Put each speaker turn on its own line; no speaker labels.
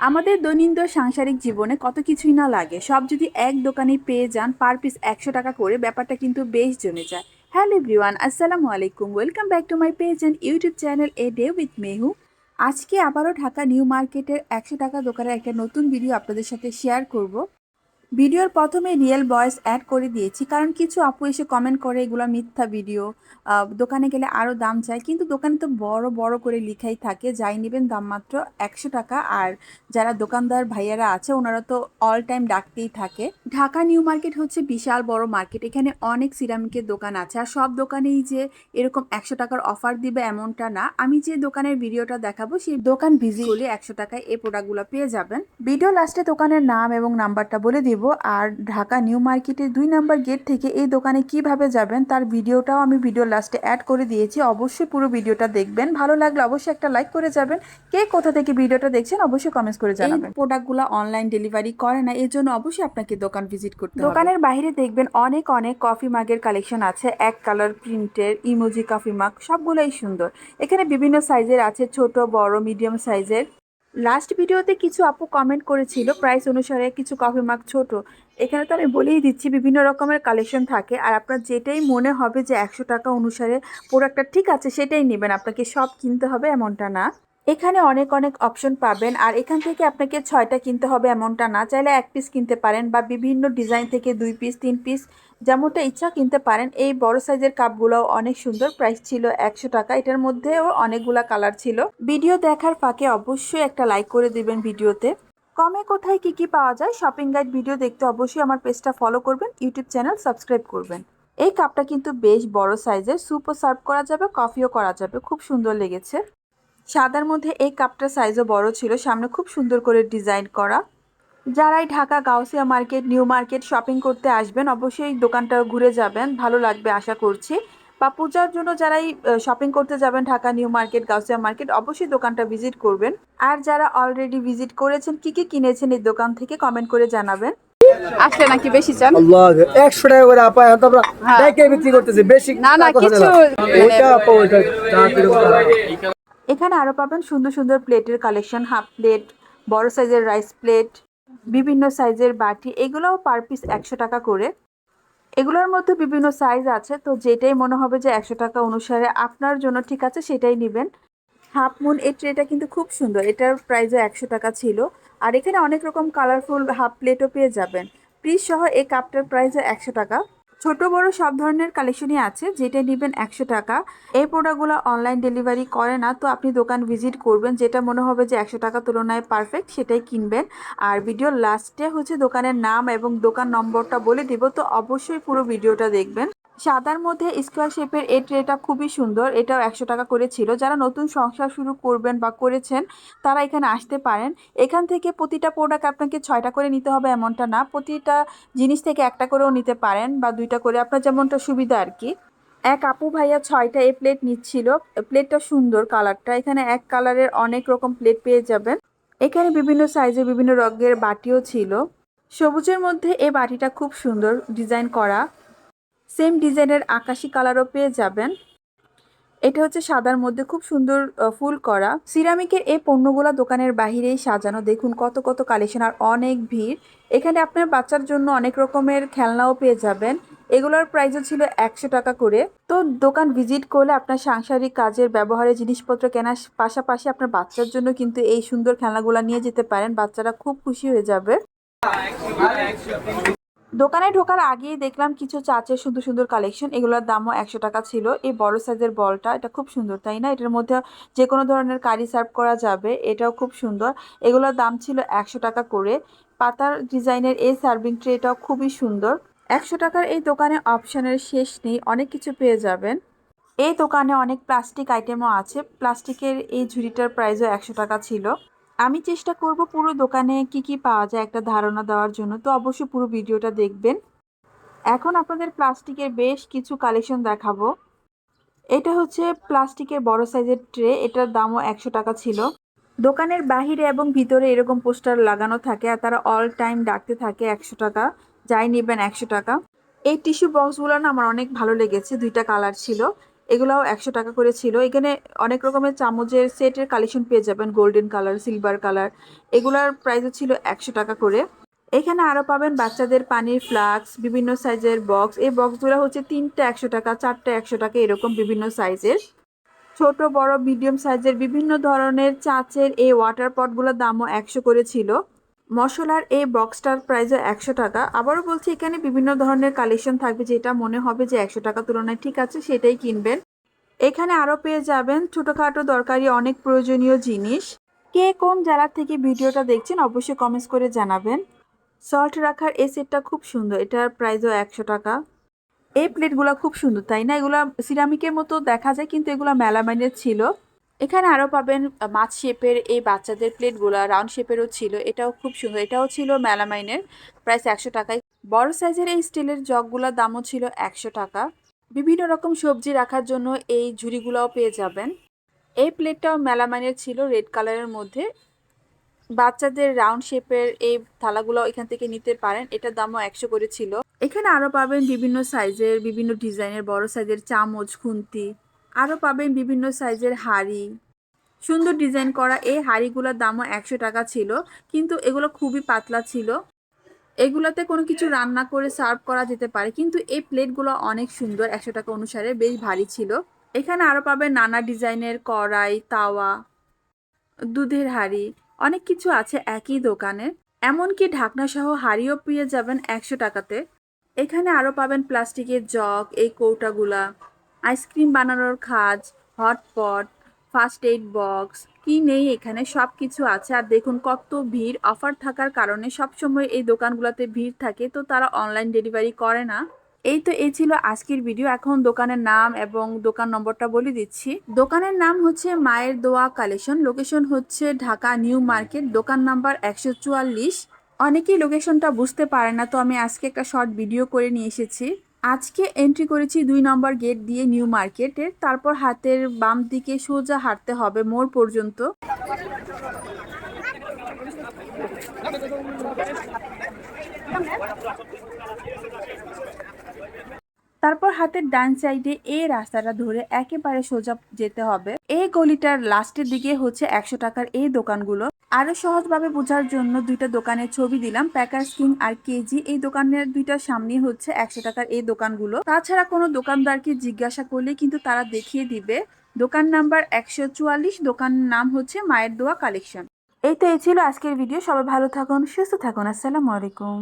আমাদের দৈনন্দিন সাংসারিক জীবনে কত কিছুই না লাগে। সব যদি এক দোকানে পেয়ে যান, পার পিস একশো টাকা করে ব্যাপারটা কিন্তু বেশ জমে যায়। হ্যালো এভরিওয়ান, আসসালামু আলাইকুম। Welcome back to my page and YouTube channel A day with Mehu. আজকে আবারও ঢাকা নিউ মার্কেটের একশো টাকা দোকানের একটা নতুন ভিডিও আপনাদের সাথে শেয়ার করব। ভিডিওর প্রথমে রিয়েল ভয়েস অ্যাড করে দিয়েছি, কারণ কিছু আপু এসে কমেন্ট করে এগুলো মিথ্যা ভিডিও দোকানে গেলে আরও দাম চায়, কিন্তু দোকানে তো বড় বড় করে লিখাই থাকে, যাই নেবেন দাম মাত্র একশো টাকা, আর যারা দোকানদার ভাইয়ারা আছে ওনারা তো অল টাইম ডাকতেই থাকে। ঢাকা নিউ মার্কেট হচ্ছে বিশাল বড় মার্কেট, এখানে অনেক সিরামিকের দোকান আছে, আর সব দোকানেই যে এরকম একশো টাকার অফার দিবে এমনটা না, আমি যে দোকানের ভিডিওটা দেখাবো সেই দোকান ভিজিট করলে একশো টাকায় এই প্রোডাক্টগুলো পেয়ে যাবেন। ভিডিও লাস্টে দোকানের নাম এবং নাম্বারটা বলে দিব। আর ঢাকা নিউ মার্কেটের দুই নাম্বার গেট থেকে এই দোকানে কীভাবে যাবেন তার ভিডিওটাও আমি ভিডিও লাস্টে অ্যাড করে দিয়েছি। অবশ্যই পুরো ভিডিওটা দেখবেন। ভালো লাগলে অবশ্যই একটা লাইক করে যাবেন। কে কোথা থেকে ভিডিওটা দেখছেন অবশ্যই কমেন্টস করে জানাবেন। প্রোডাক্টগুলো অনলাইন ডেলিভারি করে না এর জন্য অবশ্যই আপনাকে দোকান ভিজিট করতে হবে। দোকানের বাইরে দেখবেন অনেক অনেক কফি মাগের কালেকশন আছে। এক কালার প্রিন্টের ইমোজি কফি মাগ সবগুলোই সুন্দর। এখানে বিভিন্ন সাইজের আছে ছোট বড় মিডিয়াম সাইজের লাস্ট ভিডিওতে কিছু আপু কমেন্ট করেছিল প্রাইস অনুসারে কিছু কফি মাগ ছোট। এখানে তো আমি বলেই দিচ্ছি, বিভিন্ন রকমের কালেকশন থাকে। আর আপনার যেটাই মনে হবে যে একশো টাকা অনুসারে প্রোডাক্টটা ঠিক আছে, সেটাই নেবেন। আপনাকে সব কিনতে হবে এমনটা না। এখানে অনেক অনেক অপশন পাবেন। আর এখান থেকে আপনাকে ছয়টা কিনতে হবে এমনটা না। চাইলে এক পিস কিনতে পারেন বা বিভিন্ন ডিজাইন থেকে দুই পিস তিন পিস যেমনটা ইচ্ছা কিনতে পারেন। এই বড় সাইজের কাপগুলোও অনেক সুন্দর। প্রাইস ছিল একশো টাকা। এটার মধ্যেও অনেকগুলা কালার ছিল। ভিডিও দেখার ফাঁকে অবশ্যই একটা লাইক করে দিবেন ভিডিওতে কমে কোথায় কি কি পাওয়া যায় শপিং গাইড ভিডিও দেখতে অবশ্যই আমার পেজটা ফলো করবেন ইউটিউব চ্যানেল সাবস্ক্রাইব করবেন। এই কাপটা কিন্তু বেশ বড় সাইজের স্যুপও সার্ভ করা যাবে কফিও করা যাবে। খুব সুন্দর লেগেছে। সাদার মধ্যে এই কাপটার সাইজও বড় ছিল সামনে খুব সুন্দর করে ডিজাইন করা। যারাই Dhaka Gausia market new market shopping করতে আসবেন অবশ্যই দোকানটা ঘুরে যাবেন ভালো লাগবে আশা করছি। বা পূজার জন্য যারাই শপিং করতে যাবেন Dhaka new market Gausia market অবশ্যই দোকানটা ভিজিট করবেন। আর যারা অলরেডি ভিজিট করেছেন কি কি কিনেছেন এই দোকান থেকে কমেন্ট করে জানাবেন।
আসলে নাকি বেশি চান?
আল্লাহ একশো টাকা করে আপা এখন আমরা
হ্যাঁ।
বিক্রি করতেছি বেশি
না, না, কিছু
এখানে আরও পাবেন সুন্দর সুন্দর প্লেটের কালেকশন হাফ প্লেট বড় সাইজের রাইস প্লেট বিভিন্ন সাইজের বাটি, এগুলোও পার পিস একশো টাকা করে। এগুলোর মধ্যে বিভিন্ন সাইজ আছে, তো যেটাই মনে হবে যে একশো টাকা অনুসারে আপনার জন্য ঠিক আছে, সেটাই নেবেন। হাফ মুন এই ট্রেটা কিন্তু খুব সুন্দর, এটার প্রাইসও একশো টাকা ছিল। আর এখানে অনেক রকম কালারফুল হাফ প্লেটও পেয়ে যাবেন। প্রিজ সহ এই কাপটার প্রাইসও একশো টাকা। ছোট বড় সব ধরনের কালেকশনই আছে, যেটা নেবেন একশো টাকা। এই প্রোডাক্টগুলো অনলাইন ডেলিভারি করে না, তো আপনি দোকান ভিজিট করবেন, যেটা মনে হবে যে একশো টাকা তুলনায় পারফেক্ট সেটাই কিনবেন। আর ভিডিও লাস্টে হচ্ছে দোকানের নাম এবং দোকান নম্বরটা বলে দিব, তো অবশ্যই পুরো ভিডিওটা দেখবেন। সাদার মধ্যে স্কোয়ার শেপের এই ট্রেটা খুবই সুন্দর, এটাও একশো টাকা করে ছিল। যারা নতুন সংসার শুরু করবেন বা করেছেন, তারা এখানে আসতে পারেন। এখান থেকে প্রতিটা প্রোডাক্ট আপনাকে ছয়টা করে নিতে হবে এমনটা না। প্রতিটা জিনিস থেকে একটা করেও নিতে পারেন বা দুইটা করে। আপনার যেমনটা সুবিধা আর কি। এক আপু ভাইয়া ছয়টা এই প্লেট নিচ্ছিল। প্লেটটা সুন্দর কালারটা এখানে এক কালারের অনেক রকম প্লেট পেয়ে যাবেন। এখানে বিভিন্ন সাইজের বিভিন্ন রঙের বাটিও ছিল। সবুজের মধ্যে এই বাটিটা খুব সুন্দর ডিজাইন করা। সেম ডিজাইনের আকাশি কালারও পেয়ে যাবেন। এটা হচ্ছে সাদার মধ্যে খুব সুন্দর ফুল করা। সিরামিকের এই পণ্যগুলো দোকানের বাহিরেই সাজানো। দেখুন কত কত কালেকশন আর অনেক ভিড়। এখানে আপনার বাচ্চার জন্য অনেক রকমের খেলনাও পেয়ে যাবেন। এগুলোর প্রাইসও ছিল একশো টাকা করে। তো দোকান ভিজিট করলে আপনার সাংসারিক কাজের ব্যবহারের জিনিসপত্র কেনার পাশাপাশি আপনার বাচ্চার জন্য কিন্তু এই সুন্দর খেলনাগুলো নিয়ে যেতে পারেন। বাচ্চারা খুব খুশি হয়ে যাবে। দোকানে ঢোকার আগেই দেখলাম কিছু চাচের সুন্দর সুন্দর কালেকশন এগুলোর দামও একশো টাকা ছিল। এই বড় সাইজের বলটা, এটা খুব সুন্দর, তাই না? এটার মধ্যে যে কোনো ধরনের কারি সার্ভ করা যাবে, এটাও খুব সুন্দর। এগুলোর দাম ছিল একশো টাকা করে। পাতার ডিজাইনের এই সার্ভিং ট্রেটাও খুবই সুন্দর। একশো টাকার এই দোকানে অপশনের শেষ নেই, অনেক কিছু পেয়ে যাবেন। এই দোকানে অনেক প্লাস্টিক আইটেমও আছে। প্লাস্টিকের এই ঝুড়িটার প্রাইসও একশো টাকা ছিল। আমি চেষ্টা করব পুরো দোকানে কি কি পাওয়া যায় একটা ধারণা দেওয়ার জন্য, তো অবশ্যই পুরো ভিডিওটা দেখবেন। এখন আপনাদের প্লাস্টিকের বেশ কিছু কালেকশন দেখাবো। এটা হচ্ছে প্লাস্টিকের বড় সাইজের ট্রে, এটার দামও একশো টাকা ছিল। দোকানের বাহিরে এবং ভিতরে এরকম পোস্টার লাগানো থাকে আর তারা অল টাইম ডাকতে থাকে একশো টাকা, যাই নেবেন একশো টাকা। এই টিস্যু বক্সগুলো না আমার অনেক ভালো লেগেছে, দুইটা কালার ছিল। এগুলাও একশো টাকা করে ছিল। এখানে অনেক রকমের চামচের সেটের কালেকশন পেয়ে যাবেন, গোল্ডেন কালার, সিলভার কালার। এগুলার প্রাইসও ছিল একশো টাকা করে। এখানে আরও পাবেন বাচ্চাদের পানির ফ্লাক্স, বিভিন্ন সাইজের বক্স এই বক্সগুলো হচ্ছে তিনটা একশো টাকা, চারটা একশো টাকা এরকম বিভিন্ন সাইজের। ছোট, বড় মিডিয়াম সাইজের বিভিন্ন ধরনের চাচের এই ওয়াটার পটগুলোর দামও একশো করে ছিল। মশলার এই বক্সটার প্রাইসও একশো টাকা। আবারও বলছি, এখানে বিভিন্ন ধরনের কালেকশন থাকবে, যেটা মনে হবে যে একশো টাকা তুলনায় ঠিক আছে, সেটাই কিনবেন। এখানে আরও পেয়ে যাবেন, ছোটোখাটো দরকারি অনেক প্রয়োজনীয় জিনিস। কে কোন জেলা থেকে ভিডিওটা দেখছেন, অবশ্যই কমেন্টস করে জানাবেন। সল্ট রাখার এই সেটটা খুব সুন্দর, এটার প্রাইসও একশো টাকা। এই প্লেটগুলো খুব সুন্দর, তাই না? এগুলো সিরামিকের মতো দেখা যায়, কিন্তু এগুলো মেলামাইনের ছিল। এখানে আরও পাবেন মাছ শেপের এই বাচ্চাদের প্লেটগুলো, রাউন্ড শেপেরও ছিল, এটাও খুব সুন্দর, এটাও ছিল মেলামাইনের প্রাইস একশো টাকায়। বড় সাইজের এই স্টিলের জগগুলোর দামও ছিল একশো টাকা। বিভিন্ন রকম সবজি রাখার জন্য এই ঝুড়িগুলোও পেয়ে যাবেন। এই প্লেটটাও মেলামাইনের ছিল রেড কালারের মধ্যে। বাচ্চাদের রাউন্ড শেপের এই থালাগুলো এখান থেকে নিতে পারেন এটার দামও একশো করে ছিল। এখানে আরও পাবেন বিভিন্ন সাইজের, বিভিন্ন ডিজাইনের, বড় সাইজের চামচ, খুন্তি আরও পাবেন বিভিন্ন সাইজের হাড়ি। সুন্দর ডিজাইন করা এই হাড়িগুলোর দামও একশো টাকা ছিল, কিন্তু এগুলো খুবই পাতলা ছিল। এগুলোতে কোনো কিছু রান্না করে সার্ভ করা যেতে পারে, কিন্তু এই প্লেটগুলো অনেক সুন্দর, একশো টাকা অনুসারে বেশ ভারী ছিল। এখানে আরও পাবেন নানা ডিজাইনের কড়াই, তাওয়া, দুধের হাঁড়ি, অনেক কিছু আছে একই দোকানে। এমনকি ঢাকনা সহ হাঁড়িও পেয়ে যাবেন একশো টাকাতে। এখানে আরও পাবেন প্লাস্টিকের জগ, এই কৌটাগুলা। আইসক্রিম বানানোর খাজ, হটপট, ফার্স্ট এইড বক্স, কি নেই এখানে সব কিছু আছে। আর দেখুন কত ভিড়, অফার থাকার কারণে সবসময় এই দোকানগুলোতে ভিড় থাকে, তো তারা অনলাইন ডেলিভারি করে না। এই তো, এই ছিল আজকের ভিডিও। এখন দোকানের নাম এবং দোকান নম্বরটা বলে দিচ্ছি। দোকানের নাম হচ্ছে মায়ের দোয়া কালেকশন। লোকেশন হচ্ছে ঢাকা নিউ মার্কেট, দোকান নাম্বার একশো চুয়াল্লিশ। অনেকেই লোকেশনটা বুঝতে পারে না, তো আমি আজকে একটা শর্ট ভিডিও করে নিয়ে এসেছি। আজকে এন্ট্রি করেছি দুই নম্বর গেট দিয়ে নিউ মার্কেটের তারপর হাতের বাম দিকে সোজা হাঁটতে হবে মোড় পর্যন্ত। তারপর হাতের ডান সাইডে এই রাস্তাটা ধরে একেবারে সোজা যেতে হবে। এই গলিটার লাস্টের দিকে হচ্ছে একশো টাকার এই দোকানগুলো। আরও সহজভাবে বোঝার জন্য দুইটা দোকানের ছবি দিলাম। প্যাকার্স কিং আর কেজি এই দোকানের দুইটা সামনে হচ্ছে একশো টাকার এই দোকানগুলো। তাছাড়া কোনো দোকানদারকে জিজ্ঞাসা করলে কিন্তু তারা দেখিয়ে দিবে। দোকান নাম্বার একশো চুয়াল্লিশ দোকানের নাম হচ্ছে মায়ের দোয়া কালেকশন। এই তো এই ছিল আজকের ভিডিও। সবাই ভালো থাকুন, সুস্থ থাকুন। আসসালামু আলাইকুম।